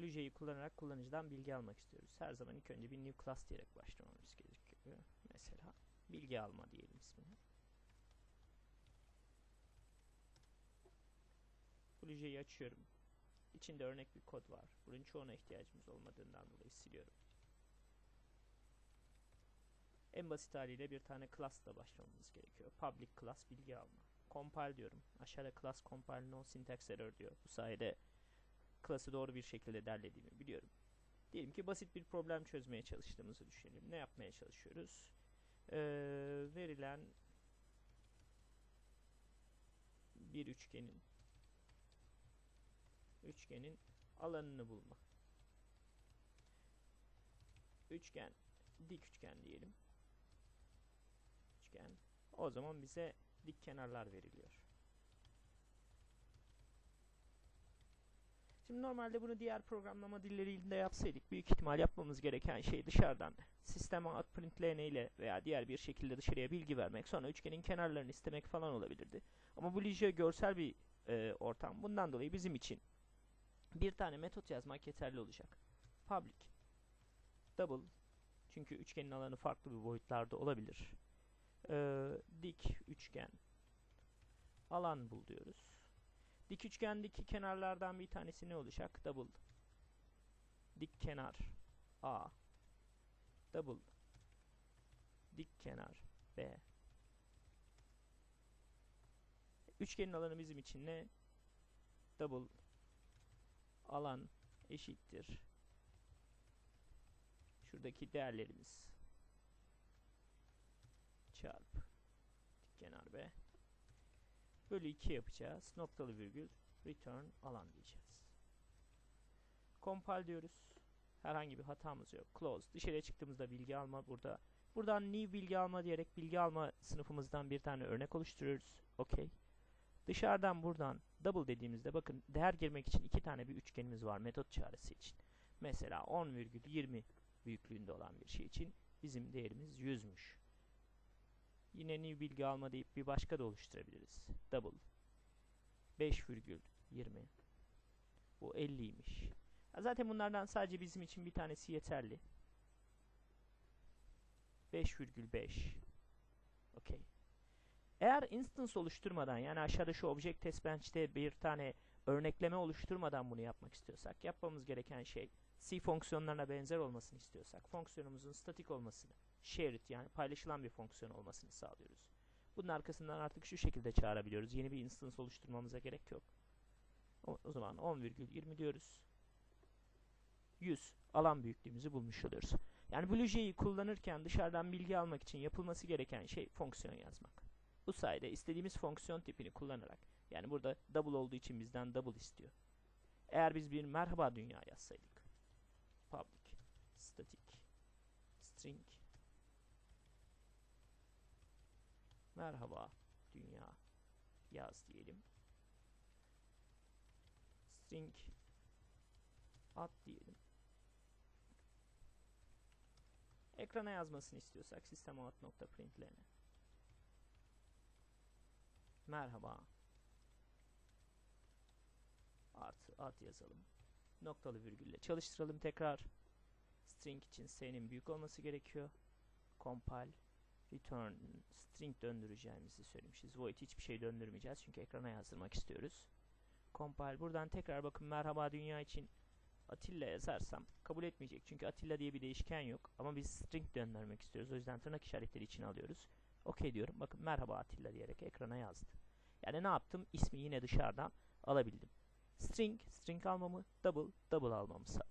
BlueJ'yi kullanarak kullanıcıdan bilgi almak istiyoruz. Her zaman ilk önce bir new class diyerek başlamamız gerekiyor. Mesela bilgi alma diyelim ismini. BlueJ'yi açıyorum. İçinde örnek bir kod var. Bunun çoğuna ihtiyacımız olmadığından dolayı siliyorum. En basit haliyle bir tane class'la başlamamız gerekiyor. Public class bilgi alma. Compile diyorum. Aşağıda class compile no syntax error diyor. Bu sayede class'ı doğru bir şekilde derlediğimi biliyorum. Diyelim ki basit bir problem çözmeye çalıştığımızı düşünelim. Ne yapmaya çalışıyoruz? Ee, verilen bir üçgenin üçgenin alanını bulma. Üçgen, dik üçgen diyelim. Üçgen. O zaman bize dik kenarlar veriliyor. Şimdi normalde bunu diğer programlama dilleriyle yapsaydık büyük ihtimal yapmamız gereken şey dışarıdan sistem outprintln ile veya diğer bir şekilde dışarıya bilgi vermek sonra üçgenin kenarlarını istemek falan olabilirdi. Ama bu Lije görsel bir e, ortam. Bundan dolayı bizim için bir tane metot yazmak yeterli olacak. Public double çünkü üçgenin alanı farklı bir boyutlarda olabilir. Ee, dik üçgen alan bul diyoruz. Dik üçgendeki kenarlardan bir tanesi ne olacak? Double. Dik kenar. A. Double. Dik kenar. B. Üçgenin alanı bizim için ne? Double. Alan eşittir. Şuradaki değerlerimiz. Çarp. Dik kenar B bölü 2 yapacağız. Noktalı virgül return alan diyeceğiz. Compile diyoruz. Herhangi bir hatamız yok. Close. Dışarıya çıktığımızda bilgi alma burada. Buradan new bilgi alma diyerek bilgi alma sınıfımızdan bir tane örnek oluşturuyoruz. OK. Dışarıdan buradan double dediğimizde bakın değer girmek için iki tane bir üçgenimiz var metot çağrısı için. Mesela 10,20 büyüklüğünde olan bir şey için bizim değerimiz 100'müş. Yine new bilgi alma deyip bir başka da oluşturabiliriz. Double 5,20 Bu 50'ymiş. Zaten bunlardan sadece bizim için bir tanesi yeterli. 5,5 Okey. Eğer instance oluşturmadan yani aşağıda şu object test bench'te bir tane örnekleme oluşturmadan bunu yapmak istiyorsak yapmamız gereken şey C fonksiyonlarına benzer olmasını istiyorsak fonksiyonumuzun statik olmasını shared yani paylaşılan bir fonksiyon olmasını sağlıyoruz. Bunun arkasından artık şu şekilde çağırabiliyoruz. Yeni bir instance oluşturmamıza gerek yok. O, o zaman 10,20 diyoruz. 100 alan büyüklüğümüzü bulmuş oluyoruz. Yani BlueJ'yi kullanırken dışarıdan bilgi almak için yapılması gereken şey fonksiyon yazmak. Bu sayede istediğimiz fonksiyon tipini kullanarak yani burada double olduğu için bizden double istiyor. Eğer biz bir merhaba dünya yazsaydık public static string merhaba dünya yaz diyelim. String at diyelim. Ekrana yazmasını istiyorsak sistem out.println'e merhaba artı at yazalım. Noktalı virgülle çalıştıralım tekrar. String için s'nin büyük olması gerekiyor. Compile return string döndüreceğimizi söylemişiz. Void hiçbir şey döndürmeyeceğiz çünkü ekrana yazdırmak istiyoruz. Compile buradan tekrar bakın merhaba dünya için Atilla yazarsam kabul etmeyecek. Çünkü Atilla diye bir değişken yok. Ama biz string döndürmek istiyoruz. O yüzden tırnak işaretleri içine alıyoruz. OK diyorum. Bakın merhaba Atilla diyerek ekrana yazdı. Yani ne yaptım? İsmi yine dışarıdan alabildim. String, string almamı, double, double almamı sağladım.